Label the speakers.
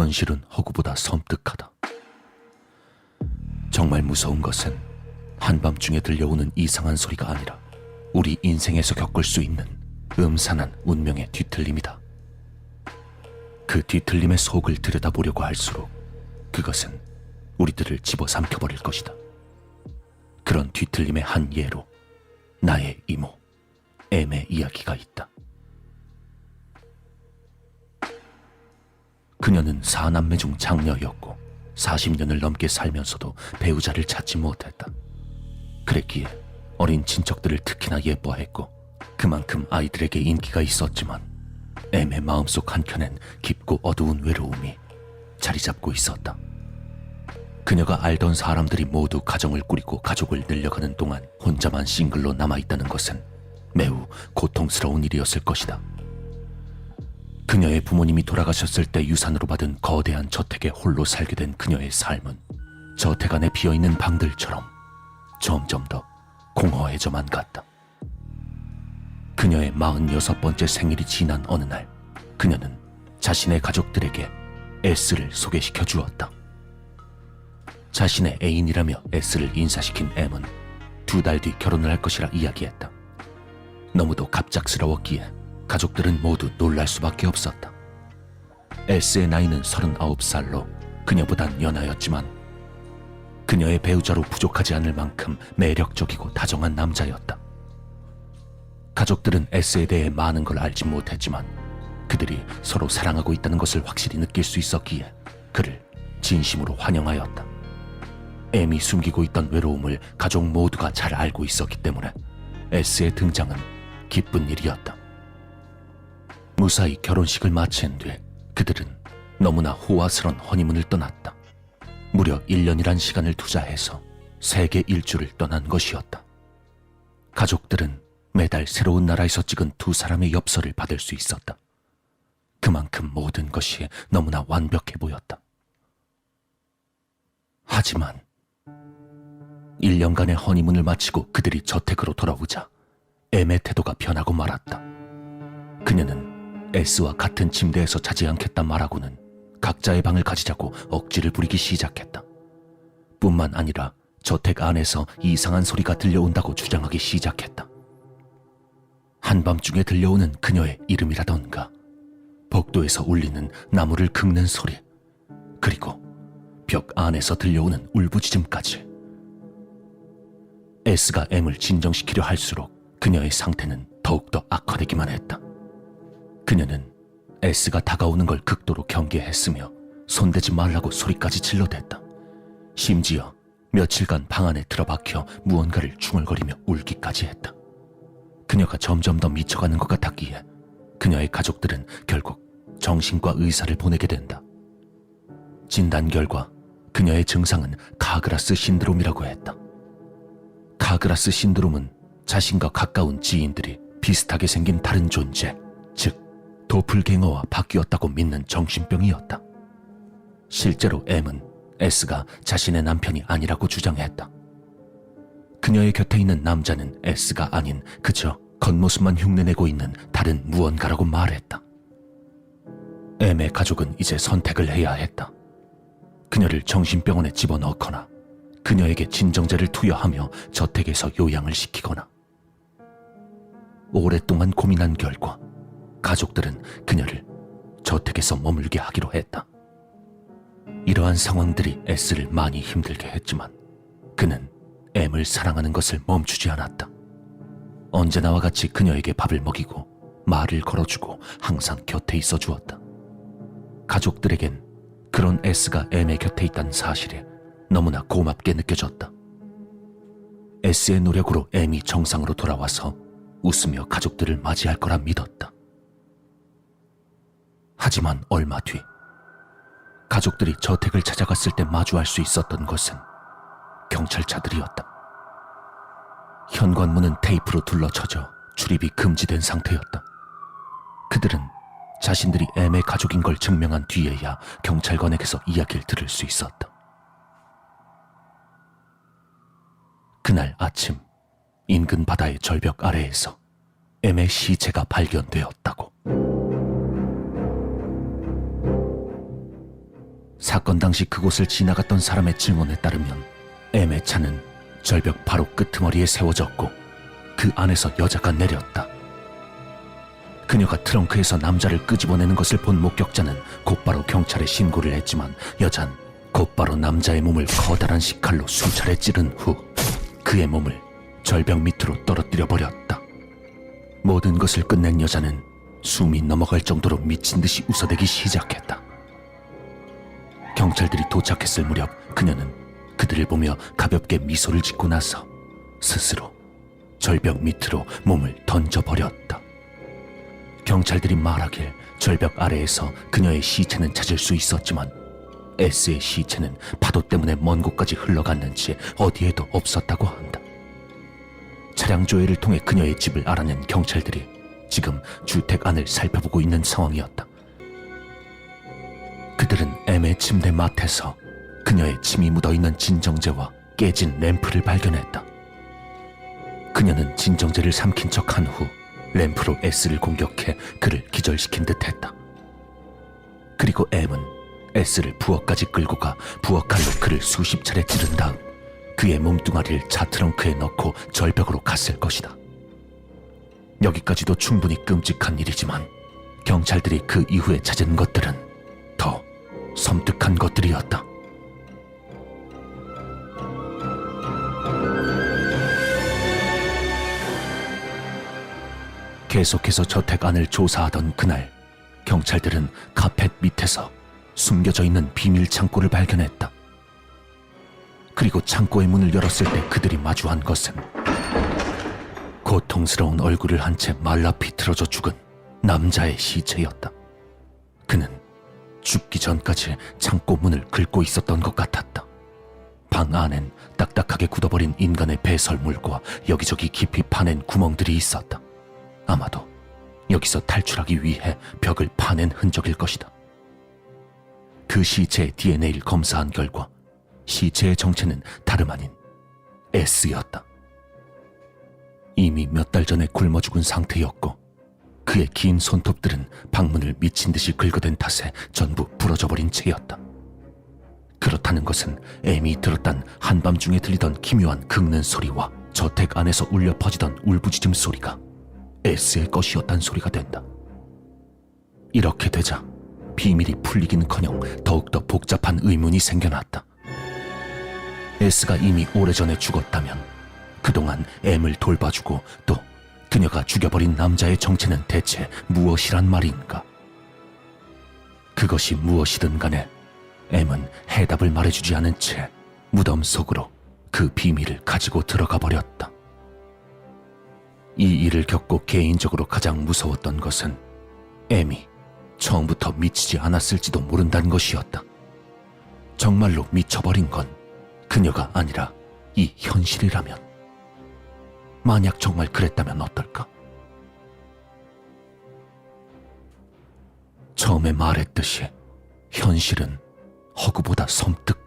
Speaker 1: 현실은 허구보다 섬뜩하다. 정말 무서운 것은 한밤중에 들려오는 이상한 소리가 아니라 우리 인생에서 겪을 수 있는 음산한 운명의 뒤틀림이다. 그 뒤틀림의 속을 들여다보려고 할수록 그것은 우리들을 집어삼켜버릴 것이다. 그런 뒤틀림의 한 예로 나의 이모, 엠의 이야기가 있다. 그녀는 사남매 중 장녀였고 40년을 넘게 살면서도 배우자를 찾지 못했다. 그랬기에 어린 친척들을 특히나 예뻐했고 그만큼 아이들에게 인기가 있었지만 엠의 마음속 한켠엔 깊고 어두운 외로움이 자리 잡고 있었다. 그녀가 알던 사람들이 모두 가정을 꾸리고 가족을 늘려가는 동안 혼자만 싱글로 남아있다는 것은 매우 고통스러운 일이었을 것이다. 그녀의 부모님이 돌아가셨을 때 유산으로 받은 거대한 저택에 홀로 살게 된 그녀의 삶은 저택 안에 비어있는 방들처럼 점점 더 공허해져만 갔다. 그녀의 46번째 생일이 지난 어느 날 그녀는 자신의 가족들에게 S를 소개시켜 주었다. 자신의 애인이라며 S를 인사시킨 M은 두 달 뒤 결혼을 할 것이라 이야기했다. 너무도 갑작스러웠기에 가족들은 모두 놀랄 수밖에 없었다. S의 나이는 39살로 그녀보단 연하였지만 그녀의 배우자로 부족하지 않을 만큼 매력적이고 다정한 남자였다. 가족들은 S에 대해 많은 걸 알지 못했지만 그들이 서로 사랑하고 있다는 것을 확실히 느낄 수 있었기에 그를 진심으로 환영하였다. M이 숨기고 있던 외로움을 가족 모두가 잘 알고 있었기 때문에 S의 등장은 기쁜 일이었다. 무사히 결혼식을 마친 뒤 그들은 너무나 호화스런 허니문을 떠났다. 무려 1년이란 시간을 투자해서 세계 일주를 떠난 것이었다. 가족들은 매달 새로운 나라에서 찍은 두 사람의 엽서를 받을 수 있었다. 그만큼 모든 것이 너무나 완벽해 보였다. 하지만 1년간의 허니문을 마치고 그들이 저택으로 돌아오자 M의 태도가 변하고 말았다. 그녀는 S와 같은 침대에서 자지 않겠다 말하고는 각자의 방을 가지자고 억지를 부리기 시작했다. 뿐만 아니라 저택 안에서 이상한 소리가 들려온다고 주장하기 시작했다. 한밤중에 들려오는 그녀의 이름이라던가 복도에서 울리는 나무를 긁는 소리 그리고 벽 안에서 들려오는 울부짖음까지 S가 M을 진정시키려 할수록 그녀의 상태는 더욱더 악화되기만 했다. 그녀는 S가 다가오는 걸 극도로 경계했으며 손대지 말라고 소리까지 질러댔다. 심지어 며칠간 방 안에 틀어박혀 무언가를 중얼거리며 울기까지 했다. 그녀가 점점 더 미쳐가는 것 같았기에 그녀의 가족들은 결국 정신과 의사를 보내게 된다. 진단 결과 그녀의 증상은 카그라스 신드롬이라고 했다. 카그라스 신드롬은 자신과 가까운 지인들이 비슷하게 생긴 다른 존재, 즉 도플갱어와 바뀌었다고 믿는 정신병이었다. 실제로 M은 S가 자신의 남편이 아니라고 주장했다. 그녀의 곁에 있는 남자는 S가 아닌 그저 겉모습만 흉내내고 있는 다른 무언가라고 말했다. M의 가족은 이제 선택을 해야 했다. 그녀를 정신병원에 집어넣거나 그녀에게 진정제를 투여하며 저택에서 요양을 시키거나 오랫동안 고민한 결과 가족들은 그녀를 저택에서 머물게 하기로 했다. 이러한 상황들이 S를 많이 힘들게 했지만 그는 M을 사랑하는 것을 멈추지 않았다. 언제나와 같이 그녀에게 밥을 먹이고 말을 걸어주고 항상 곁에 있어 주었다. 가족들에겐 그런 S가 M의 곁에 있다는 사실이 너무나 고맙게 느껴졌다. S의 노력으로 M이 정상으로 돌아와서 웃으며 가족들을 맞이할 거라 믿었다. 하지만 얼마 뒤 가족들이 저택을 찾아갔을 때 마주할 수 있었던 것은 경찰차들이었다. 현관문은 테이프로 둘러쳐져 출입이 금지된 상태였다. 그들은 자신들이 M의 가족인 걸 증명한 뒤에야 경찰관에게서 이야기를 들을 수 있었다. 그날 아침 인근 바다의 절벽 아래에서 M의 시체가 발견되었다고. 사건 당시 그곳을 지나갔던 사람의 증언에 따르면 M의 차는 절벽 바로 끄트머리에 세워졌고 그 안에서 여자가 내렸다. 그녀가 트렁크에서 남자를 끄집어내는 것을 본 목격자는 곧바로 경찰에 신고를 했지만 여잔 곧바로 남자의 몸을 커다란 식칼로 수차례 찌른 후 그의 몸을 절벽 밑으로 떨어뜨려 버렸다. 모든 것을 끝낸 여자는 숨이 넘어갈 정도로 미친 듯이 웃어대기 시작했다. 경찰들이 도착했을 무렵 그녀는 그들을 보며 가볍게 미소를 짓고 나서 스스로 절벽 밑으로 몸을 던져버렸다. 경찰들이 말하길 절벽 아래에서 그녀의 시체는 찾을 수 있었지만 S의 시체는 파도 때문에 먼 곳까지 흘러갔는지 어디에도 없었다고 한다. 차량 조회를 통해 그녀의 집을 알아낸 경찰들이 지금 주택 안을 살펴보고 있는 상황이었다. 그들은 M의 침대 맡에서 그녀의 침이 묻어있는 진정제와 깨진 램프를 발견했다. 그녀는 진정제를 삼킨 척 한 후 램프로 S를 공격해 그를 기절시킨 듯 했다. 그리고 M은 S를 부엌까지 끌고 가 부엌칼로 그를 수십 차례 찌른 다음 그의 몸뚱아리를 차 트렁크에 넣고 절벽으로 갔을 것이다. 여기까지도 충분히 끔찍한 일이지만 경찰들이 그 이후에 찾은 것들은 더 섬뜩한 것들이었다. 계속해서 저택 안을 조사하던 그날 경찰들은 카펫 밑에서 숨겨져 있는 비밀 창고를 발견했다. 그리고 창고의 문을 열었을 때 그들이 마주한 것은 고통스러운 얼굴을 한 채 말라 비틀어져 죽은 남자의 시체였다. 그는 죽기 전까지 창고 문을 긁고 있었던 것 같았다. 방 안엔 딱딱하게 굳어버린 인간의 배설물과 여기저기 깊이 파낸 구멍들이 있었다. 아마도 여기서 탈출하기 위해 벽을 파낸 흔적일 것이다. 그 시체의 DNA를 검사한 결과 시체의 정체는 다름 아닌 S였다. 이미 몇 달 전에 굶어 죽은 상태였고 그의 긴 손톱들은 방문을 미친 듯이 긁어댄 탓에 전부 부러져 버린 채였다. 그렇다는 것은 애미 들었단 한밤중에 들리던 기묘한 긁는 소리와 저택 안에서 울려 퍼지던 울부짖음 소리가 S의 것이었단 소리가 된다. 이렇게 되자 비밀이 풀리기는커녕 더욱더 복잡한 의문이 생겨났다. S가 이미 오래전에 죽었다면 그동안 M을 돌봐주고 또 그녀가 죽여버린 남자의 정체는 대체 무엇이란 말인가? 그것이 무엇이든 간에 M은 해답을 말해주지 않은 채 무덤 속으로 그 비밀을 가지고 들어가 버렸다. 이 일을 겪고 개인적으로 가장 무서웠던 것은 M이 처음부터 미치지 않았을지도 모른다는 것이었다. 정말로 미쳐버린 건 그녀가 아니라 이 현실이라면. 만약 정말 그랬다면 어떨까? 처음에 말했듯이 현실은 허구보다 섬뜩